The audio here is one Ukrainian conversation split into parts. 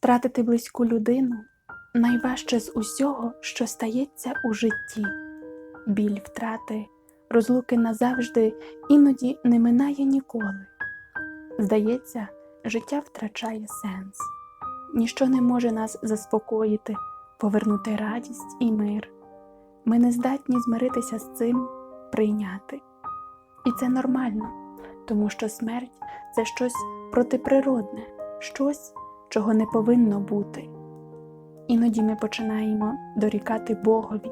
Втратити близьку людину найважче з усього, що стається у житті. Біль втрати, розлуки назавжди іноді не минає ніколи. Здається, життя втрачає сенс. Ніщо не може нас заспокоїти, повернути радість і мир. Ми не здатні змиритися з цим, прийняти. І це нормально, тому що смерть це щось протиприродне, щось, чого не повинно бути. Іноді ми починаємо дорікати Богові.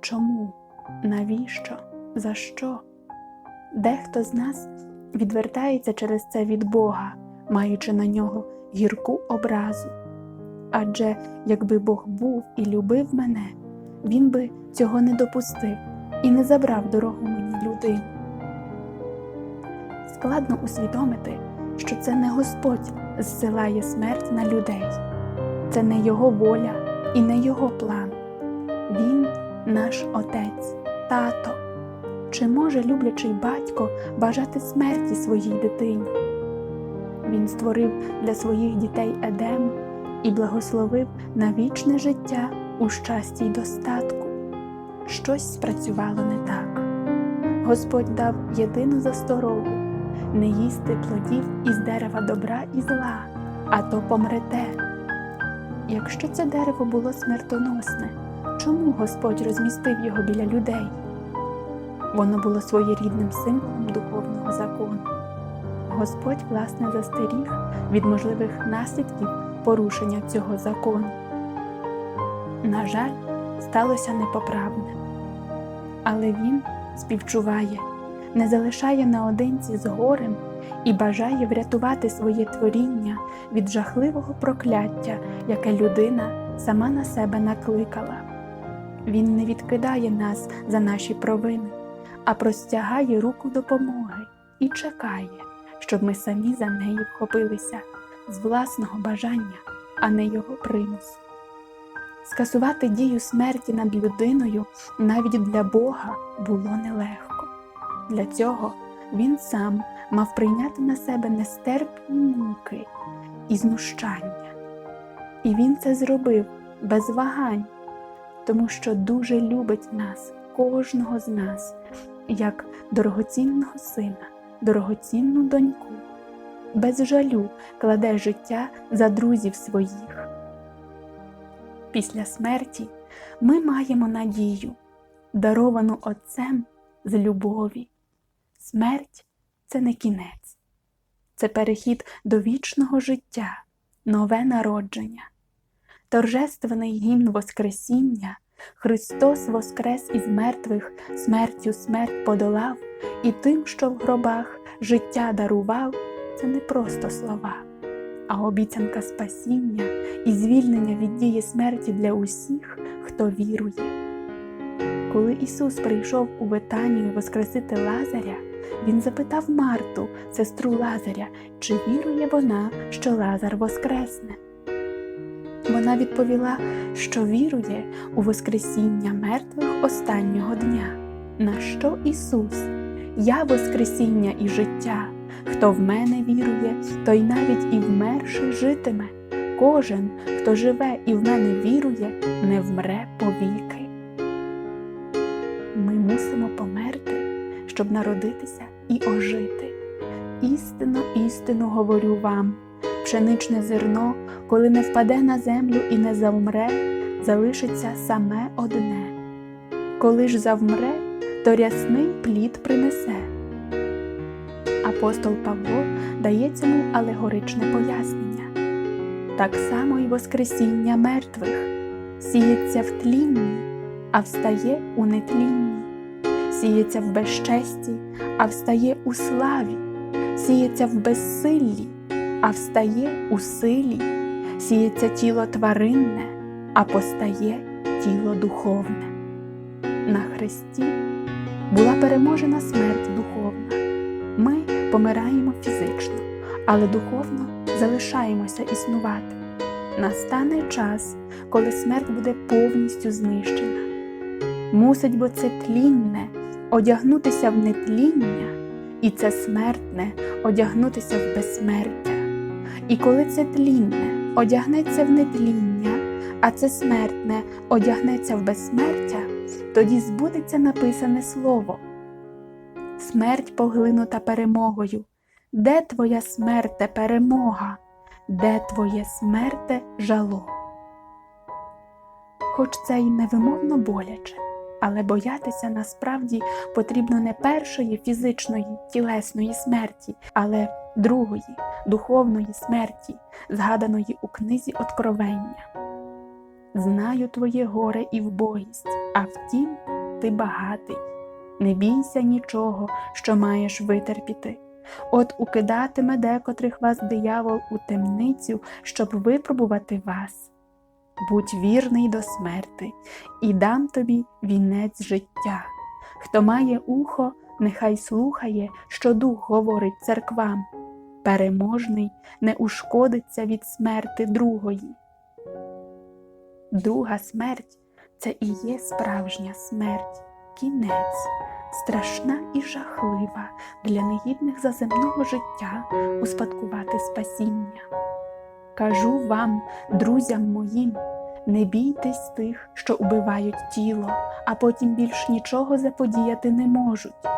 Чому? Навіщо? За що? Дехто з нас відвертається через це від Бога, маючи на нього гірку образу. Адже якби Бог був і любив мене, Він би цього не допустив і не забрав дорогу мені людину. Складно усвідомити, що це не Господь зсилає смерть на людей, це не Його воля і не Його план. Він наш Отець, тато. Чи може люблячий батько бажати смерті своїй дитині? Він створив для своїх дітей Едем і благословив на вічне життя у щасті й достатку. Щось спрацювало не так. Господь дав єдину засторогу не їсти плодів із дерева добра і зла, а то помрете. Якщо це дерево було смертоносне, чому Господь розмістив його біля людей? Воно було своєрідним символом духовного закону. Господь, власне, застеріг від можливих наслідків порушення цього закону. На жаль, сталося непоправне, але Він співчуває, не залишає наодинці з горем і бажає врятувати своє творіння від жахливого прокляття, яке людина сама на себе накликала. Він не відкидає нас за наші провини, а простягає руку допомоги і чекає, щоб ми самі за неї вхопилися з власного бажання, а не його примусу. Скасувати дію смерті над людиною навіть для Бога було нелегко. Для цього він сам мав прийняти на себе нестерпні муки і знущання. І він це зробив без вагань, тому що дуже любить нас, кожного з нас, як дорогоцінного сина, дорогоцінну доньку, без жалю кладе життя за друзів своїх. Після смерті ми маємо надію, даровану Отцем з любові. Смерть це не кінець, це перехід до вічного життя, нове народження, торжественний гімн Воскресіння. Христос воскрес із мертвих, смертю смерть подолав, і тим, що в гробах життя дарував, це не просто слова, а обіцянка спасіння і звільнення від дії смерті для усіх, хто вірує. Коли Ісус прийшов у Витанію воскресити Лазаря, Він запитав Марту, сестру Лазаря, чи вірує вона, що Лазар воскресне. Вона відповіла, що вірує у Воскресіння мертвих останнього дня. На що Ісус? Я Воскресіння і життя. Хто в мене вірує, той навіть і вмерши житиме. Кожен, хто живе і в мене вірує, не вмре повіки. Ми мусимо щоб народитися і ожити. Істинно, істинно говорю вам пшеничне зерно, коли не впаде на землю і не завмре, залишиться саме одне. Коли ж завмре, то рясний плід принесе. Апостол Павло дає цьому алегоричне пояснення. Так само й Воскресіння мертвих сіється в тлінні, а встає у нетлінні, сіється в безчесті, а встає у славі, сіється в безсиллі а встає у силі, сіється тіло тваринне, а постає тіло духовне. На хресті була переможена смерть духовна. Ми помираємо фізично, але духовно залишаємося існувати. Настане час, коли смерть буде повністю знищена. Мусить бо це тлінне одягнутися в нетління, і це смертне одягнутися в безсмертя. І коли це тлінне одягнеться в нетління, а це смертне одягнеться в безсмертя, тоді збудеться написане слово. Смерть поглинута перемогою. Де твоя смерте перемога? Де твоє смерте жало? Хоч це й невимовно боляче, але боятися насправді потрібно не першої фізичної тілесної смерті, але другої духовної смерті, згаданої у книзі Откровення. Знаю твоє горе і вбогість, а втім, ти багатий. Не бійся нічого, що маєш витерпіти. От укидатиме декотрих вас диявол у темницю, щоб випробувати вас. Будь вірний до смерти, і дам тобі вінець життя. Хто має ухо, нехай слухає, що дух говорить церквам. Переможний не ушкодиться від смерти другої. Друга смерть це і є справжня смерть, кінець, страшна і жахлива для негідних заземного життя успадкувати спасіння. Кажу вам, друзям моїм, не бійтесь тих, що убивають тіло, а потім більш нічого заподіяти не можуть.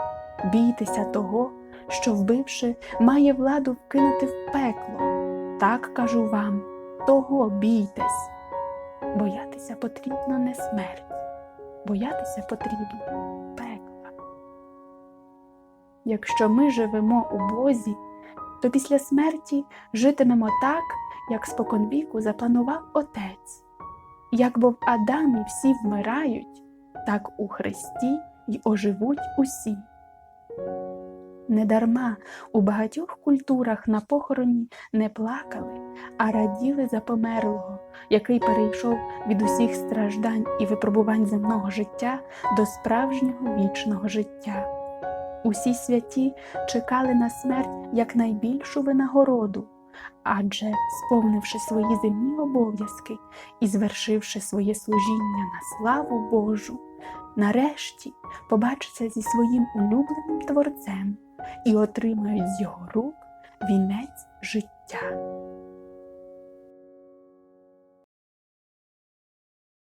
Бійтеся того, що, вбивши, має владу вкинути в пекло. Так кажу вам, того бійтесь. Боятися потрібно не смерть, боятися потрібно пекла. Якщо ми живемо у Бозі, то після смерті житимемо так, як споконвіку запланував Отець. Як бо в Адамі всі вмирають, так у Христі й оживуть усі. Недарма у багатьох культурах на похороні не плакали, а раділи за померлого, який перейшов від усіх страждань і випробувань земного життя до справжнього вічного життя. Усі святі чекали на смерть як найбільшу винагороду, адже, сповнивши свої земні обов'язки і звершивши своє служіння на славу Божу, нарешті побачаться зі своїм улюбленим Творцем і отримають з його рук вінець життя.